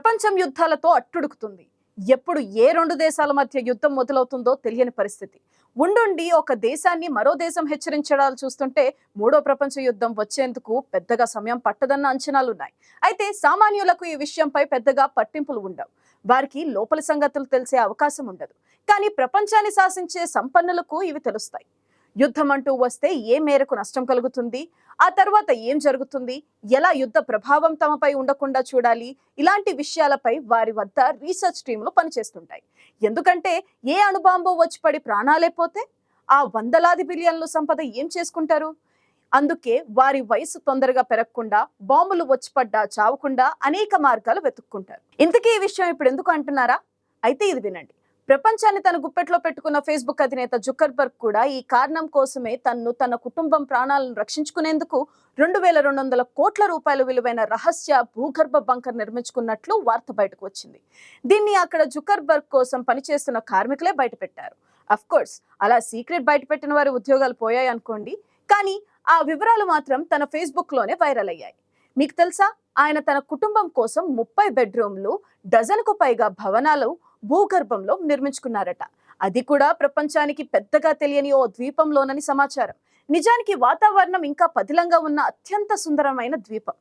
ప్రపంచం యుద్ధాలతో అట్టుడుకుతుంది. ఎప్పుడు ఏ రెండు దేశాల మధ్య యుద్ధం మొదలవుతుందో తెలియని పరిస్థితి. ఉండుండి ఒక దేశాన్ని మరో దేశం హెచ్చరించడాలు చూస్తుంటే మూడో ప్రపంచ యుద్ధం వచ్చేందుకు పెద్దగా సమయం పట్టదన్న అంచనాలున్నాయి. అయితే సామాన్యులకు ఈ విషయంపై పెద్దగా పట్టింపులు ఉండవు. వారికి లోపలి సంగతులు తెలిసే అవకాశం ఉండదు. కానీ ప్రపంచాన్ని శాసించే సంపన్నులకు ఇవి తెలుస్తాయి. యుద్ధం అంటూ వస్తే ఏ మేరకు నష్టం కలుగుతుంది? ఆ తర్వాత ఏం జరుగుతుంది? ఎలా యుద్ధ ప్రభావం తమపై ఉండకుండా చూడాలి? ఇలాంటి విషయాలపై వారి వద్ద రీసెర్చ్ టీంలు పనిచేస్తుంటాయి. ఎందుకంటే ఏ అణుబాంబు వచ్చి పడి ప్రాణాలైపోతే ఆ వందలాది బిలియన్లు సంపద ఏం చేసుకుంటారు? అందుకే వారి వయసు తొందరగా పెరగకుండా బాంబులు వచ్చి పడ్డా చావకుండా అనేక మార్గాలు వెతుక్కుంటారు. ఇంతకీ ఈ విషయం ఇప్పుడు ఎందుకు అంటున్నారా? అయితే ఇది వినండి. ప్రపంచాన్ని తన గుప్పెట్లో పెట్టుకున్న ఫేస్బుక్ అధినేత జుకర్బర్గ్ కూడా ఈ కారణం కోసమే తన్ను తన కుటుంబం ప్రాణాలను రక్షించుకునేందుకు రెండు వేల రెండు వందల కోట్ల రూపాయల విలువైన రహస్య భూగర్భ బంకర్ నిర్మించుకున్నట్లు వార్త బయటకు వచ్చింది. దీన్ని అక్కడ జుకర్బర్గ్ కోసం పనిచేస్తున్న కార్మికులే బయటపెట్టారు. అఫ్ కోర్స్ అలా సీక్రెట్ బయటపెట్టిన వారి ఉద్యోగాలు పోయాయి అనుకోండి కానీ ఆ వివరాలు మాత్రం తన ఫేస్బుక్లోనే వైరల్ అయ్యాయి. మీకు తెలుసా? ఆయన తన కుటుంబం కోసం ముప్పై బెడ్రూమ్లు డజన్కు పైగా భవనాలు భూగర్భంలో నిర్మించుకున్నారట. అది కూడా ప్రపంచానికి పెద్దగా తెలియని ఓ ద్వీపంలోనని సమాచారం. నిజానికి వాతావరణం ఇంకా పదిలంగా ఉన్న అత్యంత సుందరమైన ద్వీపం.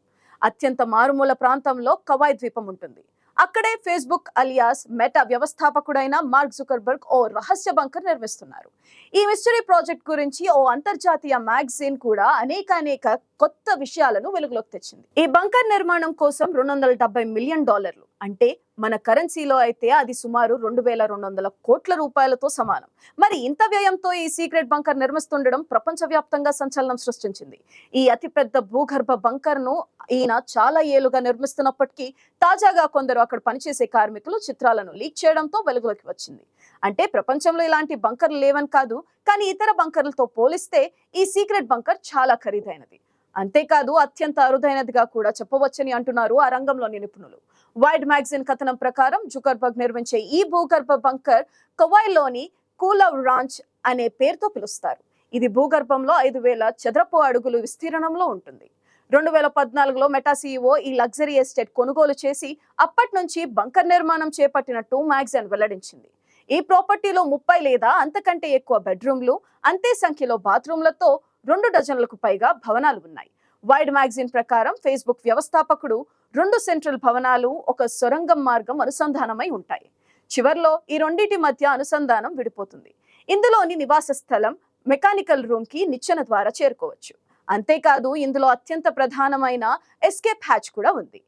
అత్యంత మారుమూల ప్రాంతంలో కవాయ్ ద్వీపం ఉంటుంది. అక్కడే ఫేస్బుక్ అలియాస్ మెటా వ్యవస్థాపకుడైన మార్క్ జుకర్బర్గ్ ఓ రహస్య బంకర్ నిర్మిస్తున్నారు. ఈ మిస్టరీ ప్రాజెక్ట్ గురించి ఓ అంతర్జాతీయ మ్యాగజైన్ కూడా అనేక అనేక కొత్త విషయాలను వెలుగులోకి తెచ్చింది. ఈ బంకర్ నిర్మాణం కోసం రెండు వందల డెబ్బై మిలియన్ డాలర్లు. అంటే మన కరెన్సీలో అయితే అది సుమారు రెండు వేల రెండు వందల కోట్ల రూపాయలతో సమానం. మరి ఇంత వ్యయంతో ఈ సీక్రెట్ బంకర్ నిర్మిస్తుండడం ప్రపంచవ్యాప్తంగా సంచలనం సృష్టించింది. ఈ అతిపెద్ద భూగర్భ బంకర్ను ఈయన చాలా ఏళ్ళుగా నిర్మిస్తున్నప్పటికీ తాజాగా కొందరు అక్కడ పనిచేసే కార్మికులు చిత్రాలను లీక్ చేయడంతో వెలుగులోకి వచ్చింది. అంటే ప్రపంచంలో ఇలాంటి బంకర్లు లేవని కాదు కానీ ఇతర బంకర్లతో పోలిస్తే ఈ సీక్రెట్ బంకర్ చాలా ఖరీదైనది. అంతేకాదు అత్యంత అరుదైనదిగా కూడా చెప్పవచ్చని అంటున్నారు ఆ రంగంలోని నిపుణులు. వైడ్ మ్యాగజైన్ కథనం ప్రకారం జుకర్బర్గ్ నిర్మించే ఈ భూగర్భ బంకర్ కవాయ్లోని కూలవ్ రాంచ్ అనే పేరుతో పిలుస్తారు. ఇది భూగర్భంలో ఐదు వేల చదరపు అడుగులు విస్తీర్ణంలో ఉంటుంది. రెండు వేల పద్నాలుగులో మెటా సీఈఓ ఈ లగ్జరీ ఎస్టేట్ కొనుగోలు చేసి అప్పటి నుంచి బంకర్ నిర్మాణం చేపట్టినట్టు మ్యాగజైన్ వెల్లడించింది. ఈ ప్రాపర్టీలో ముప్పై లేదా అంతకంటే ఎక్కువ బెడ్రూమ్లు అంతే సంఖ్యలో బాత్రూమ్లతో రెండు డజన్లకు పైగా భవనాలు ఉన్నాయి. వైడ్ మ్యాగజైన్ ప్రకారం ఫేస్బుక్ వ్యవస్థాపకుడు రెండు సెంట్రల్ భవనాలు ఒక సొరంగం మార్గం అనుసంధానమై ఉంటాయి. చివర్లో ఈ రెండింటి మధ్య అనుసంధానం విడిపోతుంది. ఇందులోని నివాస స్థలం మెకానికల్ రూమ్కి నిచ్చెన ద్వారా చేరుకోవచ్చు. అంతేకాదు ఇందులో అత్యంత ప్రధానమైన ఎస్కేప్ హ్యాచ్ కూడా ఉంది.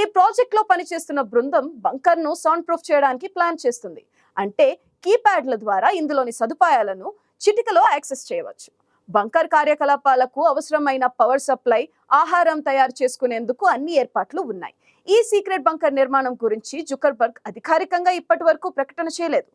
ఈ ప్రాజెక్ట్లో పనిచేస్తున్న బృందం బంకర్ను సౌండ్ ప్రూఫ్ చేయడానికి ప్లాన్ చేస్తుంది. అంటే కీప్యాడ్ల ద్వారా ఇందులోని సదుపాయాలను చిటికలో యాక్సెస్ చేయవచ్చు. బంకర్ కార్యకలాపాలకు అవసరమైన పవర్ సప్లై ఆహారం తయారు చేసుకునేందుకు అన్ని ఏర్పాట్లు ఉన్నాయి. ఈ సీక్రెట్ బంకర్ నిర్మాణం గురించి జుకర్బర్గ్ అధికారికంగా ఇప్పటి వరకు ప్రకటన చేయలేదు.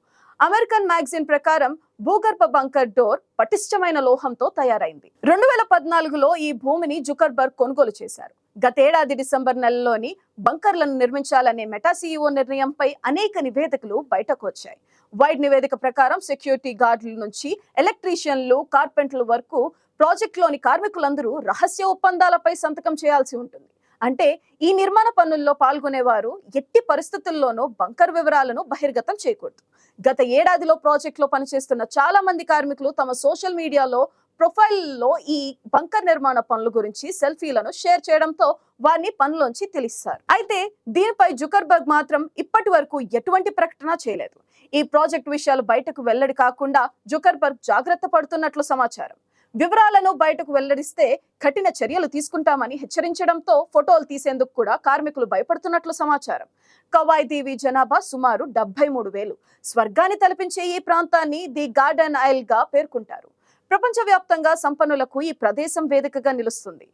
అమెరికన్ మ్యాగజైన్ ప్రకారం భూగర్భ బంకర్ డోర్ పటిష్టమైన లోహంతో తయారైంది. రెండు వేల పద్నాలుగులో ఈ భూమిని జుకర్బర్గ్ కొనుగోలు చేశారు. గతేడాది డిసెంబర్ నెలలోని బంకర్లను నిర్మించాలనే మెటా సీఈఓ నిర్ణయంపై అనేక నివేదికలు బయటకు వచ్చాయి వైడ్ నివేదిక ప్రకారం సెక్యూరిటీ గార్డుల నుంచి ఎలక్ట్రీషియన్లు కార్పెంటర్ల వరకు ప్రాజెక్టులోని కార్మికులందరూ రహస్య ఒప్పందాలపై సంతకం చేయాల్సి ఉంటుంది. అంటే ఈ నిర్మాణ పనుల్లో పాల్గొనేవారు ఎట్టి పరిస్థితుల్లోనూ బంకర్ వివరాలను బహిర్గతం చేయకూడదు. గత ఏడాదిలో ప్రాజెక్టులో పనిచేస్తున్న చాలా మంది కార్మికులు తమ సోషల్ మీడియాలో ప్రొఫైల్లో ఈ బంకర్ నిర్మాణ పనుల గురించి సెల్ఫీలను షేర్ చేయడంతో వారిని పనుల్లోంచి తెలిస్తారు. అయితే దీనిపై జుకర్బర్గ్ మాత్రం ఇప్పటి వరకు ఎటువంటి ప్రకటన చేయలేదు. ఈ ప్రాజెక్ట్ విషయాలు బయటకు వెల్లడి కాకుండా జుకర్బర్గ్ జాగ్రత్త పడుతున్నట్లు సమాచారం. వివరాలను బయటకు వెల్లడిస్తే కఠిన చర్యలు తీసుకుంటామని హెచ్చరించడంతో ఫోటోలు తీసేందుకు కూడా కార్మికులు భయపడుతున్నట్లు సమాచారం. కవాయిదీవి జనాభా సుమారు డెబ్బై మూడు వేలు. స్వర్గాన్ని తలపించే ఈ ప్రాంతాన్ని ది గార్డెన్ ఐల్గా పేర్కొంటారు. ప్రపంచవ్యాప్తంగా సంపన్నులకు ఈ ప్రదేశం వేదికగా నిలుస్తుంది.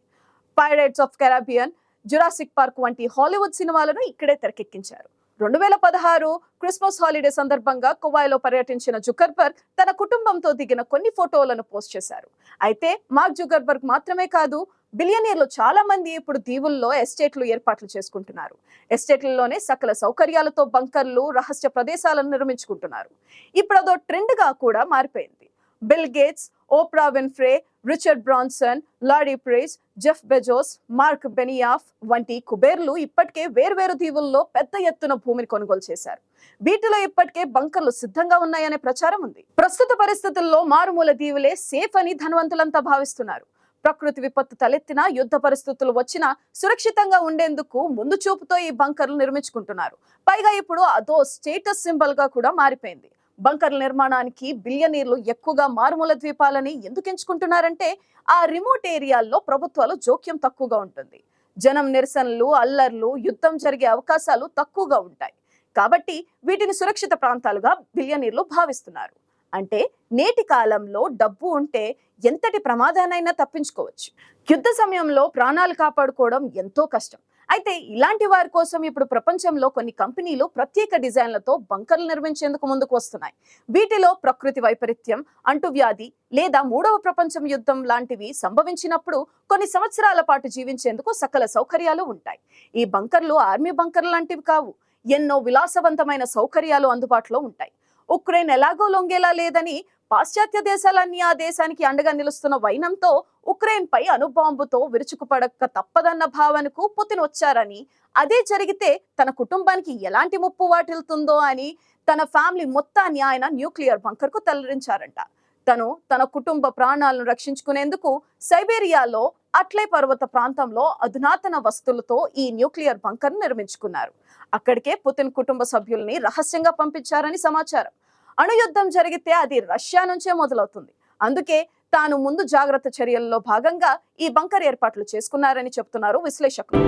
Pirates of Caribbean Jurassic Park వంటి హాలీవుడ్ సినిమాలను ఇక్కడే తెరకెక్కించారు. రెండు వేల పదహారు క్రిస్మస్ హాలిడే సందర్భంగా కువాయిలో పర్యటించిన జుకర్బర్గ్ తన కుటుంబంతో దిగిన కొన్ని ఫోటోలను పోస్ట్ చేశారు. అయితే మార్క్ జుకర్బర్గ్ మాత్రమే కాదు బిలియనీర్లు చాలా మంది ఇప్పుడు దీవుల్లో ఎస్టేట్లు ఏర్పాట్లు చేసుకుంటున్నారు. ఎస్టేట్లలోనే సకల సౌకర్యాలతో బంకర్లు రహస్య ప్రదేశాలను నిర్మించుకుంటున్నారు. ఇప్పుడు అదో ట్రెండ్గా కూడా మారిపోయింది. Bill Gates Oprah Winfrey Richard Branson Larry praise Jeff Bezos Mark Benioff వంటి కుబేర్లు ఇప్పటికే వేర్వేరు దీవుల్లో పెద్ద ఎత్తున భూమిని కొనుగోలు చేశారు. వీటిలో ఇప్పటికే బంకర్లు సిద్ధంగా ఉన్నాయనే ప్రచారం ఉంది. ప్రస్తుత పరిస్థితుల్లో మారుమూల దీవులే సేఫ్ అని ధనవంతులంతా భావిస్తున్నారు. ప్రకృతి విపత్తు తలెత్తినా యుద్ధ పరిస్థితులు వచ్చినా సురక్షితంగా ఉండేందుకు ముందు చూపుతో ఈ బంకర్లు నిర్మించుకుంటున్నారు. పైగా ఇప్పుడు అదో స్టేటస్ సింబల్గా కూడా మారిపోయింది. బంకర్ల నిర్మాణానికి బిలియనీర్లు ఎక్కువగా మారుమూల ద్వీపాలని ఎందుకు ఎంచుకుంటున్నారంటే ఆ రిమోట్ ఏరియాల్లో ప్రభుత్వాలు జోక్యం తక్కువగా ఉంటుంది. జనం నిరసనలు అల్లర్లు యుద్ధం జరిగే అవకాశాలు తక్కువగా ఉంటాయి. కాబట్టి వీటిని సురక్షిత ప్రాంతాలుగా బిలియనీర్లు భావిస్తున్నారు. అంటే నేటి కాలంలో డబ్బు ఉంటే ఎంతటి ప్రమాదానైనా తప్పించుకోవచ్చు. యుద్ధ సమయంలో ప్రాణాలు కాపాడుకోవడం ఎంతో కష్టం. అయితే ఇలాంటి వారి కోసం ఇప్పుడు ప్రపంచంలో కొన్ని కంపెనీలు ప్రత్యేక డిజైన్లతో బంకర్లు నిర్మించేందుకు ముందుకు వస్తున్నాయి. వీటిలో ప్రకృతి వైపరీత్యం అంటువ్యాధి లేదా మూడవ ప్రపంచం యుద్ధం లాంటివి సంభవించినప్పుడు కొన్ని సంవత్సరాల పాటు జీవించేందుకు సకల సౌకర్యాలు ఉంటాయి. ఈ బంకర్లు ఆర్మీ బంకర్లు లాంటివి కావు. ఎన్నో విలాసవంతమైన సౌకర్యాలు అందుబాటులో ఉంటాయి. ఉక్రెయిన్ ఎలాగో లొంగేలా లేదని పాశ్చాత్య దేశాలన్నీ ఆ దేశానికి అండగా నిలుస్తున్న వైనంతో ఉక్రెయిన్ పై అణుబాంబుతో విరుచుకుపడక తప్పదన్న భావనకు పుతిన్ వచ్చారని అదే జరిగితే తన కుటుంబానికి ఎలాంటి ముప్పు వాటిల్తుందో అని తన ఫ్యామిలీ మొత్తాన్ని ఆయన న్యూక్లియర్ బంకర్కు తరలించారంట. తను తన కుటుంబ ప్రాణాలను రక్షించుకునేందుకు సైబేరియాలో అట్లే పర్వత ప్రాంతంలో అధునాతన వస్తువులతో ఈ న్యూక్లియర్ బంకర్ నిర్మించుకున్నారు. అక్కడికే పుతిన్ కుటుంబ సభ్యుల్ని రహస్యంగా పంపించారని సమాచారం. అణుయుద్ధం జరిగితే అది రష్యా నుంచే మొదలవుతుంది. అందుకే తాను ముందు జాగ్రత్త చర్యల్లో భాగంగా ఈ బంకర్ ఏర్పాట్లు చేసుకున్నారని చెప్తున్నారు విశ్లేషకులు.